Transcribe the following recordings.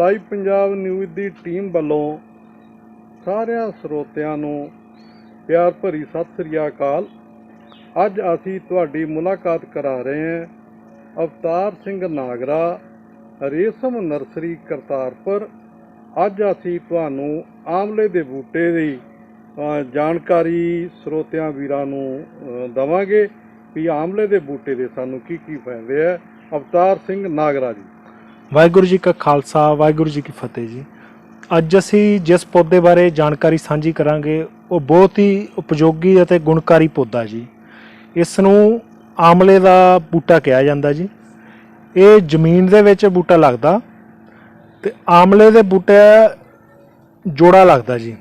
Live Punjab news ਦੀ team ਵੱਲੋਂ ਸਾਰਿਆਂ ਸਰੋਤਿਆਂ ਨੂੰ ਪਿਆਰ ਭਰੀ ਸਤਿ ਸ੍ਰੀ ਅਕਾਲ। ਅੱਜ ਅਸੀਂ ਤੁਹਾਡੀ ਮੁਲਾਕਾਤ ਕਰਾ ਰਹੇ ਹਾਂ ਅਵਤਾਰ ਸਿੰਘ ਨਾਗਰਾ ਰੇਸ਼ਮ ਨਰਸਰੀ ਕਰਤਾਰਪੁਰ। ਅੱਜ ਅਸੀਂ ਤੁਹਾਨੂੰ ਆਮਲੇ ਦੇ ਬੂਟੇ ਦੀ ਜਾਣਕਾਰੀ ਸਰੋਤਿਆਂ ਵੀਰਾਂ ਨੂੰ ਅ, ਦਵਾਂਗੇ ਵੀ ਆਮਲੇ ਦੇ ਬੂਟੇ ਦੇ ਸਾਨੂੰ ਕੀ ਕੀ ਫਾਇਦੇ ਹੈ ਅਵਤਾਰ ਸਿੰਘ ਨਾਗਰਾ ਜੀ। ਵਾਹਿਗੁਰੂ ਜੀ ਕਾ ਖਾਲਸਾ, ਵਾਹਿਗੁਰੂ ਜੀ ਕੀ ਫਤਿਹ ਜੀ। ਅੱਜ ਅਸੀਂ ਜਿਸ ਪੌਦੇ ਬਾਰੇ ਜਾਣਕਾਰੀ ਸਾਂਝੀ ਕਰਾਂਗੇ, ਉਹ ਬਹੁਤ ਹੀ ਉਪਯੋਗੀ ਅਤੇ ਗੁਣਕਾਰੀ ਪੌਦਾ ਜੀ। ਇਸ ਨੂੰ ਆਮਲੇ ਦਾ ਬੂਟਾ ਕਿਹਾ ਜਾਂਦਾ ਜੀ। ਇਹ ਜ਼ਮੀਨ ਦੇ ਵਿੱਚ ਬੂਟਾ ਲੱਗਦਾ ਤੇ ਆਮਲੇ ਦੇ ਬੂਟੇ ਜੋੜਾ ਲੱਗਦਾ ਜੀ।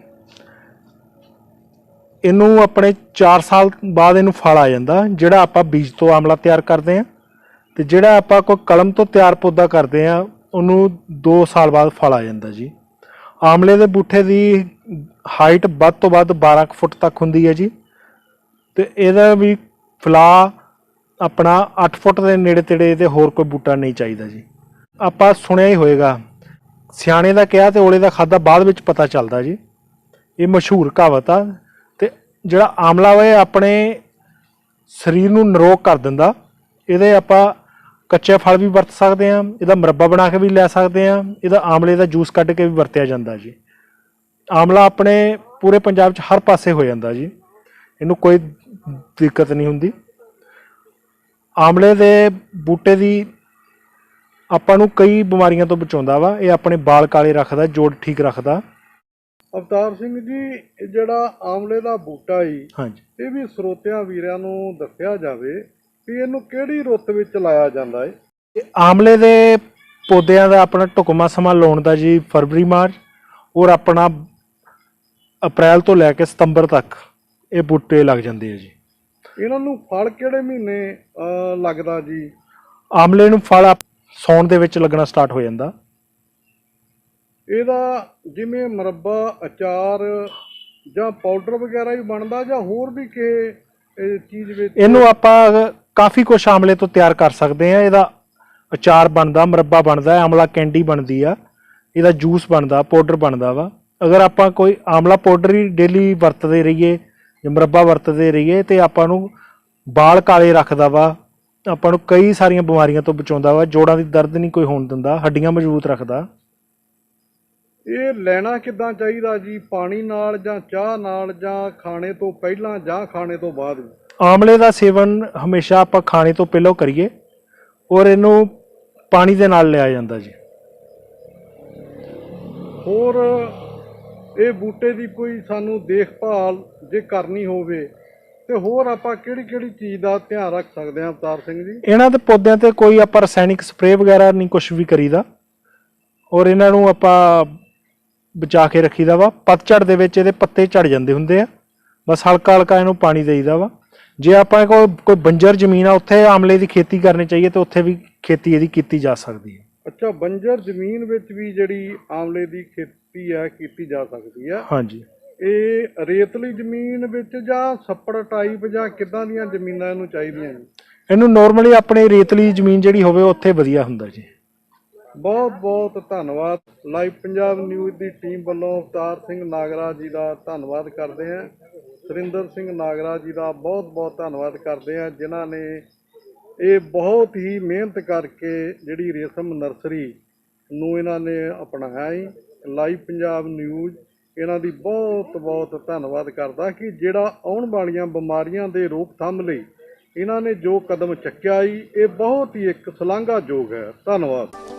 ਇਹਨੂੰ ਆਪਣੇ 4 ਸਾਲ ਬਾਅਦ ਇਹਨੂੰ ਫਲ ਆ ਜਾਂਦਾ, ਜਿਹੜਾ ਆਪਾਂ ਬੀਜ ਤੋਂ ਆਮਲਾ ਤਿਆਰ ਕਰਦੇ ਹਾਂ। ਤੇ ਜਿਹੜਾ ਆਪਾਂ ਕੋਈ ਕਲਮ ਤੋਂ ਤਿਆਰ ਪੌਦਾ ਕਰਦੇ ਆ ਉਹਨੂੰ 2 ਸਾਲ ਬਾਅਦ ਫਲ ਆ ਜਾਂਦਾ ਜੀ। ਆਮਲੇ ਦੇ ਬੂਟੇ ਦੀ ਹਾਈਟ ਵੱਧ ਤੋਂ ਵੱਧ 12 ਕੁ ਫੁੱਟ ਤੱਕ ਹੁੰਦੀ ਹੈ ਜੀ। ਤੇ ਇਹਦਾ ਵੀ ਫਲਾ ਆਪਣਾ 8 ਫੁੱਟ ਦੇ ਨੇੜੇ ਤੇੜੇ ਇਹਦੇ ਹੋਰ ਕੋਈ ਬੂਟਾ ਨਹੀਂ ਚਾਹੀਦਾ ਜੀ। ਆਪਾਂ ਸੁਣਿਆ ਹੀ ਹੋਏਗਾ, ਸਿਆਣੇ ਦਾ ਕਿਹਾ ਤੇ ਓਲੇ ਦਾ ਖਾਦਾ ਬਾਅਦ ਵਿੱਚ ਪਤਾ ਚੱਲਦਾ ਜੀ। ਇਹ ਮਸ਼ਹੂਰ ਕਹਾਵਤ ਆ ਤੇ ਜਿਹੜਾ ਆਮਲਾ ਵਾ ਇਹ ਆਪਣੇ ਸਰੀਰ ਨੂੰ ਨਿਰੋਗ ਕਰ ਦਿੰਦਾ। ਇਹਦੇ ਆਪਾਂ ਕੱਚੇ ਫਲ ਵੀ ਵਰਤ ਸਕਦੇ ਹਾਂ ਇਹਦਾ ਮੁਰੱਬਾ ਬਣਾ ਕੇ ਵੀ ਲੈ ਸਕਦੇ ਹਾਂ ਇਹਦਾ ਆਮਲੇ ਦਾ ਜੂਸ ਕੱਢ ਕੇ ਵੀ ਵਰਤਿਆ ਜਾਂਦਾ ਜੀ। ਆਮਲਾ ਆਪਣੇ ਪੂਰੇ ਪੰਜਾਬ 'ਚ ਹਰ ਪਾਸੇ ਹੋ ਜਾਂਦਾ ਜੀ। ਇਹਨੂੰ ਕੋਈ ਦਿੱਕਤ ਨਹੀਂ ਹੁੰਦੀ। ਆਮਲੇ ਦੇ ਬੂਟੇ ਦੀ ਆਪਾਂ ਨੂੰ ਕਈ ਬਿਮਾਰੀਆਂ ਤੋਂ ਬਚਾਉਂਦਾ ਵਾ ਇਹ ਆਪਣੇ ਵਾਲ ਕਾਲੇ ਰੱਖਦਾ ਜੋੜ ਠੀਕ ਰੱਖਦਾ। ਅਵਤਾਰ ਸਿੰਘ ਜੀ ਇਹ ਜਿਹੜਾ ਆਮਲੇ ਦਾ ਬੂਟਾ ਈ ਹਾਂਜੀ। ਇਹ ਵੀ ਸਰੋਤਿਆਂ ਵੀਰਾਂ ਨੂੰ ਦੱਸਿਆ ਜਾਵੇ ਵੀ ਇਹਨੂੰ ਕਿਹੜੀ ਰੁੱਤ ਵਿੱਚ ਲਾਇਆ ਜਾਂਦਾ ਹੈ ਇਹ ਆਮਲੇ ਦੇ ਪੌਦਿਆਂ ਦਾ ਆਪਣਾ ਢੁਕਮਾ ਸਮਾਂ ਲਾਉਣ ਦਾ ਜੀ ਫਰਵਰੀ ਮਾਰਚ ਔਰ ਆਪਣਾ ਅਪ੍ਰੈਲ ਤੋਂ ਲੈ ਕੇ ਸਤੰਬਰ ਤੱਕ ਇਹ ਬੂਟੇ ਲੱਗ ਜਾਂਦੇ ਆ ਜੀ। ਇਹਨਾਂ ਨੂੰ ਫਲ ਕਿਹੜੇ ਮਹੀਨੇ ਅਹ, ਲੱਗਦਾ ਜੀ? ਆਮਲੇ ਨੂੰ ਫਲ ਆਪ- ਸਾਉਣ ਦੇ ਵਿੱਚ ਲੱਗਣਾ ਸਟਾਰਟ ਹੋ ਜਾਂਦਾ। ਇਹਦਾ ਜਿਵੇਂ ਮੁਰੱਬਾ ਅਚਾਰ ਜਾਂ ਪਾਊਡਰ ਵਗੈਰਾ ਵੀ ਬਣਦਾ ਜਾਂ ਹੋਰ ਵੀ ਕਿਸੇ ਇਹ ਚੀਜ਼ ਵਿੱਚ? ਇਹਨੂੰ ਆਪਾਂ ਕਾਫੀ ਕੁਝ ਆਮਲੇ ਤੋਂ ਤਿਆਰ ਕਰ ਸਕਦੇ ਆ। ਇਹਦਾ ਅਚਾਰ ਬਣਦਾ, ਮੁਰੱਬਾ ਬਣਦਾ, ਆਮਲਾ ਕੈਂਡੀ ਬਣਦੀ ਆ। ਇਹਦਾ ਜੂਸ ਬਣਦਾ, ਪਾਊਡਰ ਬਣਦਾ ਵਾ। ਅਗਰ ਆਪਾਂ ਕੋਈ ਆਮਲਾ ਪਾਊਡਰ ਹੀ ਡੇਲੀ ਵਰਤਦੇ ਰਹੀਏ ਜਾਂ ਮੁਰੱਬਾ ਵਰਤਦੇ ਰਹੀਏ ਤੇ ਆਪਾਂ ਨੂੰ ਬਾਲ ਕਾਲੇ ਰੱਖਦਾ ਵਾ, ਆਪਾਂ ਨੂੰ ਕਈ ਸਾਰੀਆਂ ਬਿਮਾਰੀਆਂ ਤੋਂ ਬਚਾਉਂਦਾ ਵਾ, ਜੋੜਾਂ ਦੀ ਦਰਦ ਨਹੀਂ ਕੋਈ ਹੋਣ ਦਿੰਦਾ, ਹੱਡੀਆਂ ਮਜ਼ਬੂਤ ਰੱਖਦਾ। ਇਹ ਲੈਣਾ ਕਿੱਦਾਂ ਚਾਹੀਦਾ ਜੀ? ਪਾਣੀ ਨਾਲ ਜਾਂ ਚਾਹ ਨਾਲ ਜਾਂ ਖਾਣੇ ਤੋਂ ਪਹਿਲਾਂ ਜਾਂ ਖਾਣੇ ਤੋਂ ਬਾਅਦ ਆਮਲੇ ਦਾ ਸੇਵਨ ਹਮੇਸ਼ਾ ਆਪਾਂ ਖਾਣੇ ਤੋਂ ਪਹਿਲਾਂ ਕਰੀਏ ਔਰ ਇਹਨੂੰ ਪਾਣੀ ਦੇ ਨਾਲ ਲਿਆ ਜਾਂਦਾ ਜੀ। ਹੋਰ ਇਹ ਬੂਟੇ ਦੀ ਕੋਈ ਸਾਨੂੰ ਦੇਖਭਾਲ ਜੇ ਕਰਨੀ ਹੋਵੇ ਤੇ ਹੋਰ ਆਪਾਂ ਕਿਹੜੀ ਕਿਹੜੀ ਚੀਜ਼ ਦਾ ਧਿਆਨ ਰੱਖ ਸਕਦੇ ਹਾਂ ਅਵਤਾਰ ਸਿੰਘ ਜੀ? ਇਹਨਾਂ ਦੇ ਪੌਦਿਆਂ ਤੇ ਕੋਈ ਆਪਾਂ ਰਸਾਇਣਿਕ ਸਪਰੇਅ ਵਗੈਰਾ ਨਹੀਂ ਕੁਝ ਵੀ ਕਰੀਦਾ ਔਰ ਇਹਨਾਂ ਨੂੰ ਆਪਾਂ ਬਚਾ ਕੇ ਰੱਖੀਦਾ ਵਾ। ਪਤਝੜ ਦੇ ਵਿੱਚ ਇਹਦੇ ਪੱਤੇ ਝੜ ਜਾਂਦੇ ਹੁੰਦੇ ਆ। ਬਸ ਹਲਕਾ ਹਲਕਾ ਇਹਨੂੰ ਪਾਣੀ ਦੇਈਦਾ ਵਾ। ਜੇ ਆਪਾਂ ਕੋਈ ਕੋਈ ਬੰਜਰ ਜ਼ਮੀਨ ਆ ਉੱਥੇ ਆਮਲੇ ਦੀ ਖੇਤੀ ਕਰਨੀ ਚਾਹੀਏ ਤੇ ਉੱਥੇ ਵੀ ਖੇਤੀ ਇਹਦੀ ਕੀਤੀ ਜਾ ਸਕਦੀ ਹੈ। ਅੱਛਾ ਬੰਜਰ ਜ਼ਮੀਨ ਵਿੱਚ ਵੀ ਜਿਹੜੀ ਆਮਲੇ ਦੀ ਖੇਤੀ ਹੈ ਕੀਤੀ ਜਾ ਸਕਦੀ ਹੈ ਹਾਂਜੀ। ਇਹ ਰੇਤਲੀ ਜ਼ਮੀਨ ਵਿੱਚ ਜਾਂ ਛੱਪੜ ਟਾਈਪ ਜਾਂ ਕਿੱਦਾਂ ਦੀਆਂ ਜ਼ਮੀਨਾਂ ਇਹਨੂੰ ਚਾਹੀਦੀਆਂ ਜੀ ਇਹਨੂੰ ਨਾਰਮਲੀ ਆਪਣੇ ਰੇਤਲੀ ਜ਼ਮੀਨ ਜਿਹੜੀ ਹੋਵੇ ਉੱਥੇ ਵਧੀਆ ਹੁੰਦਾ ਜੀ। ਬਹੁਤ ਬਹੁਤ ਧੰਨਵਾਦ। ਲਾਈਵ ਪੰਜਾਬ ਨਿਊਜ਼ ਦੀ ਟੀਮ ਵੱਲੋਂ ਅਵਤਾਰ ਸਿੰਘ ਨਾਗਰਾ ਜੀ ਦਾ ਧੰਨਵਾਦ ਕਰਦੇ ਹਾਂ। ਸੁਰਿੰਦਰ ਸਿੰਘ ਨਾਗਰਾ ਜੀ ਦਾ ਬਹੁਤ ਬਹੁਤ ਧੰਨਵਾਦ ਕਰਦੇ ਹਾਂ, ਜਿਨ੍ਹਾਂ ਨੇ ਇਹ ਬਹੁਤ ਹੀ ਮਿਹਨਤ ਕਰਕੇ ਜਿਹੜੀ ਰੇਸ਼ਮ ਨਰਸਰੀ ਨੂੰ ਇਹਨਾਂ ਨੇ ਅਪਣਾਇਆ ਹੀ ਲਾਈਵ ਪੰਜਾਬ ਨਿਊਜ਼ ਇਹਨਾਂ ਦੀ ਬਹੁਤ ਬਹੁਤ ਧੰਨਵਾਦ ਕਰਦਾ ਕਿ ਜਿਹੜਾ ਆਉਣ ਵਾਲੀਆਂ ਬਿਮਾਰੀਆਂ ਦੇ ਰੋਕਥਾਮ ਲਈ ਇਹਨਾਂ ਨੇ ਜੋ ਕਦਮ ਚੱਕਿਆ ਹੀ ਇਹ ਬਹੁਤ ਹੀ ਇੱਕ ਸ਼ਲਾਘਾਯੋਗ ਹੈ। ਧੰਨਵਾਦ।